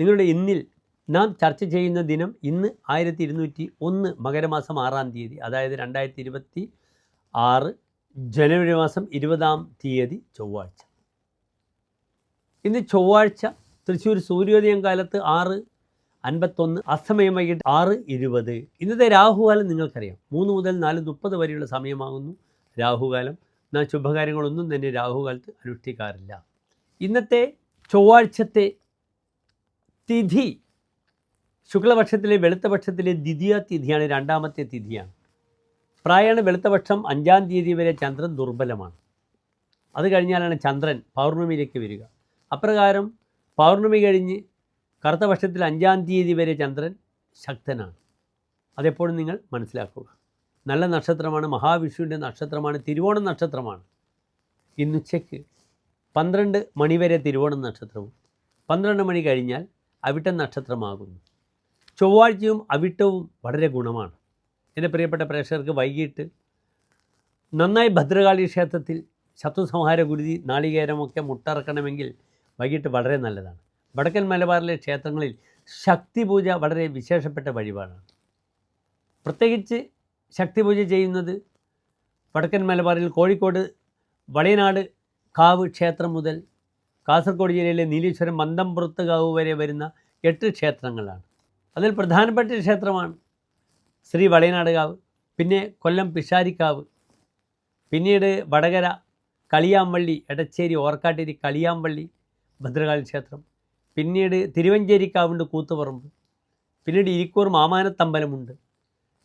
നിങ്ങളുടെ ഇന്നിൽ നാം ചർച്ച ചെയ്യുന്ന ദിനം ഇന്ന് ആയിരത്തി ഇരുന്നൂറ്റി ഒന്ന് മകരമാസം ആറാം തീയതി അതായത് രണ്ടായിരത്തി ഇരുപത്തി ആറ് ജനുവരി മാസം ഇരുപതാം തീയതി ചൊവ്വാഴ്ച. ഇന്ന് ചൊവ്വാഴ്ച തൃശ്ശൂർ സൂര്യോദയം കാലത്ത് ആറ് അൻപത്തൊന്ന് അസമയം വൈകിട്ട് ആറ് ഇരുപത്. ഇന്നത്തെ രാഹുകാലം നിങ്ങൾക്കറിയാം. മൂന്ന് മുതൽ നാല് മുപ്പത് വരെയുള്ള സമയമാകുന്നു രാഹുകാലം. എന്നാൽ ശുഭകാര്യങ്ങളൊന്നും തന്നെ രാഹുകാലത്ത് അനുഷ്ഠിക്കാറില്ല. ഇന്നത്തെ ചൊവ്വാഴ്ചത്തെ തിഥി. ശുക്ലപക്ഷത്തിലെ വെളുത്തപക്ഷത്തിലെ ദ്വിതീയ തിഥിയാണ് രണ്ടാമത്തെ തിഥിയാണ്. പ്രായണ വെളുത്തപക്ഷം അഞ്ചാം തീയതി വരെ ചന്ദ്രൻ ദുർബലമാണ്. അത് കഴിഞ്ഞാലാണ് ചന്ദ്രൻ പൗർണമിയിലേക്ക് വരിക. അപ്രകാരം പൗർണമി കഴിഞ്ഞ് കറുത്ത പക്ഷത്തിൽ അഞ്ചാം തീയതി വരെ ചന്ദ്രൻ ശക്തനാണ്. അതെപ്പോഴും നിങ്ങൾ മനസ്സിലാക്കുക. നല്ല നക്ഷത്രമാണ് മഹാവിഷ്ണുവിന്റെ നക്ഷത്രമാണ് തിരുവോണം നക്ഷത്രമാണ്. ഇന്നുച്ചയ്ക്ക് പന്ത്രണ്ട് മണിവരെ തിരുവോണം നക്ഷത്രവും. പന്ത്രണ്ട് മണി കഴിഞ്ഞാൽ അവിട്ട നക്ഷത്രമാകുന്നു. ചൊവ്വാഴ്ചയും അവിട്ടവും വളരെ ഗുണമാണ്. എന്റെ പ്രിയപ്പെട്ട പ്രേക്ഷകർക്ക് വൈകിട്ട് നന്നായി ഭദ്രകാളി ക്ഷേത്രത്തിൽ ശത്രുസംഹാര ഗുരുതി നാളികേരമൊക്കെ മുട്ടറക്കണമെങ്കിൽ വൈകിട്ട് വളരെ നല്ലതാണ്. വടക്കൻ മലബാറിലെ ക്ഷേത്രങ്ങളിൽ ശക്തി പൂജ വളരെ വിശേഷപ്പെട്ട വഴിപാടാണ്. പ്രത്യേകിച്ച് ശക്തി പൂജ ചെയ്യുന്നത് വടക്കൻ മലബാറിൽ കോഴിക്കോട് വളയനാട് കാവ് ക്ഷേത്രം മുതൽ കാസർഗോഡ് ജില്ലയിലെ നീലീശ്വരം മന്ദംപുറത്ത് കാവ് വരെ വരുന്ന എട്ട് ക്ഷേത്രങ്ങളാണ്. അതിൽ പ്രധാനപ്പെട്ട ക്ഷേത്രമാണ് ശ്രീ വളയനാട് കാവ് പിന്നെ കൊല്ലം പിഷാരിക്കാവ് പിന്നീട് വടകര കളിയാമ്പള്ളി എടച്ചേരി ഓർക്കാട്ടേരി കളിയാമ്പള്ളി ഭദ്രകാളി ക്ഷേത്രം പിന്നീട് തിരുവഞ്ചേരിക്കാവുണ്ട് കൂത്തുപറമ്പ് പിന്നീട് ഇരിക്കൂർ മാമാനത്തമ്പലമുണ്ട്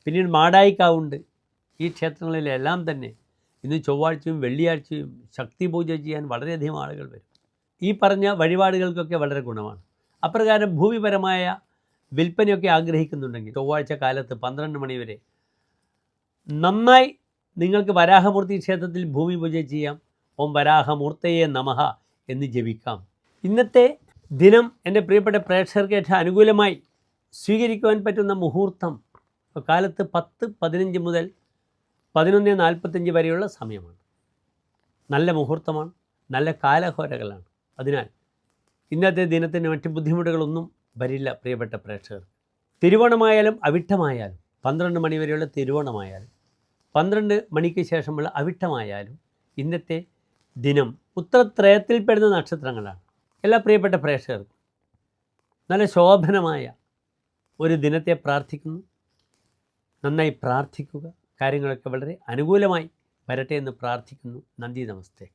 പിന്നീട് മാടായിക്കാവുണ്ട് ഈ ക്ഷേത്രങ്ങളിലെല്ലാം തന്നെ ഇന്ന് ചൊവ്വാഴ്ചയും വെള്ളിയാഴ്ചയും ശക്തി പൂജ ചെയ്യാൻ വളരെയധികം ആളുകൾ വരും. ഈ പറഞ്ഞ വഴിപാടുകൾക്കൊക്കെ വളരെ ഗുണമാണ്. അപ്രകാരം ഭൂമിപരമായ വിൽപ്പനയൊക്കെ ആഗ്രഹിക്കുന്നുണ്ടെങ്കിൽ ചൊവ്വാഴ്ച കാലത്ത് പന്ത്രണ്ട് മണിവരെ നന്നായി നിങ്ങൾക്ക് വരാഹമൂർത്തി ക്ഷേത്രത്തിൽ ഭൂമി പൂജ ചെയ്യാം. ഓം വരാഹമൂർത്തയെ നമഹ എന്ന് ജപിക്കാം. ഇന്നത്തെ ദിനം എന്റെ പ്രിയപ്പെട്ട പ്രേക്ഷകർക്ക് ഏറ്റവും അനുകൂലമായി സ്വീകരിക്കുവാൻ പറ്റുന്ന മുഹൂർത്തം കാലത്ത് പത്ത് പതിനഞ്ച് മുതൽ പതിനൊന്ന് നാൽപ്പത്തഞ്ച് വരെയുള്ള സമയമാണ്. നല്ല മുഹൂർത്തമാണ്. നല്ല കാലഹോരകളാണ്. അതിനാൽ ഇന്നത്തെ ദിനത്തിന് മറ്റ് ബുദ്ധിമുട്ടുകളൊന്നും വരില്ല പ്രിയപ്പെട്ട പ്രേക്ഷകർ. തിരുവോണമായാലും അവിട്ടമായാലും പന്ത്രണ്ട് മണി വരെയുള്ള തിരുവോണമായാലും പന്ത്രണ്ട് മണിക്ക് ശേഷമുള്ള അവിട്ടമായാലും ഇന്നത്തെ ദിനം ഉത്തരത്രയത്തിൽപ്പെടുന്ന നക്ഷത്രങ്ങളാണ്. എല്ലാ പ്രിയപ്പെട്ട പ്രേക്ഷകർക്കും നല്ല ശോഭനമായ ഒരു ദിനത്തെ പ്രാർത്ഥിക്കുന്നു. നന്നായി പ്രാർത്ഥിക്കുക. കാര്യങ്ങളൊക്കെ വളരെ അനുകൂലമായി വരട്ടെ എന്ന് പ്രാർത്ഥിക്കുന്നു. നന്ദി നമസ്തേ.